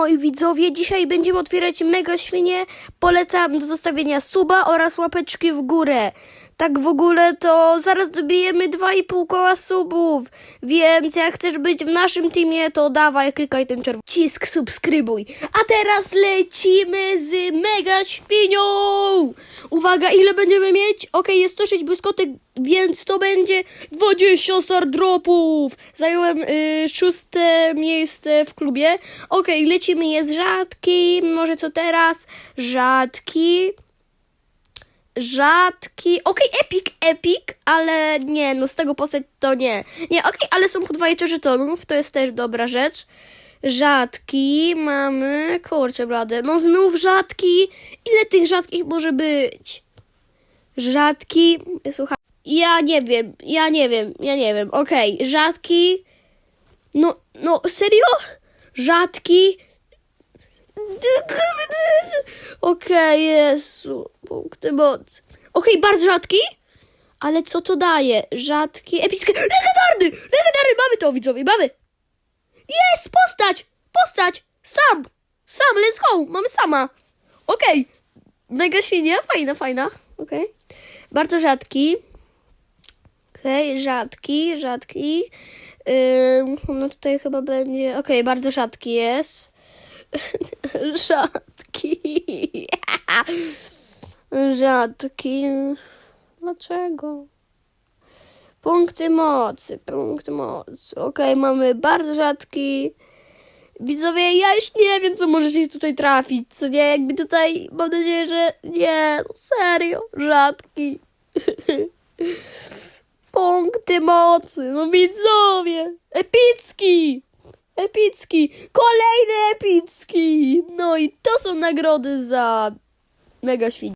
moi widzowie, dzisiaj będziemy otwierać mega świnie. Polecam do zostawienia suba oraz łapeczki w górę. Tak w ogóle to zaraz dobijemy 2,5 koła subów. Więc jak chcesz być w naszym teamie, to dawaj, klikaj ten czerwony cisk, subskrybuj. A teraz lecimy z mega świnią. Uwaga, ile będziemy mieć? Okej, jest 106 błyskotek, więc to będzie 20 sardropów. Zająłem y, szóste miejsce w klubie. Okej, lecimy, jest rzadki. Może co teraz? Rzadki. Rzadki. Okej, epic, epic, ale nie, no z tego postać to nie. Nie, okej, ale są podwajcze żetonów, to jest też dobra rzecz. Rzadki mamy. Kurczę, blade. No znów rzadki. Ile tych rzadkich może być? Rzadki. Słuchaj. Ja nie wiem, ja nie wiem, ja nie wiem. Okej, rzadki. No, no, serio? Rzadki. Okej, Jezu. Punkty mocy. Okej, bardzo rzadki. Ale co to daje? Rzadki, epicki. Legendarny! Legendarny! Mamy to, widzowie, mamy! Jest! Postać! Postać! Sam! Sam, let's go! Mamy sama! Okej. Mega świnia, fajna, fajna. Okej. Bardzo rzadki. Okej, rzadki, rzadki. Ym, no tutaj chyba będzie... Okej, bardzo rzadki jest. rzadki. rzadki. Dlaczego? Punkty mocy, punkt mocy. Okej, mamy bardzo rzadki. Widzowie, ja już nie wiem, co może się tutaj trafić, co nie? Jakby tutaj, mam nadzieję, że nie, no serio, rzadki. Punkty mocy, no widzowie, epicki, epicki, kolejny epicki. No i to są nagrody za mega świn.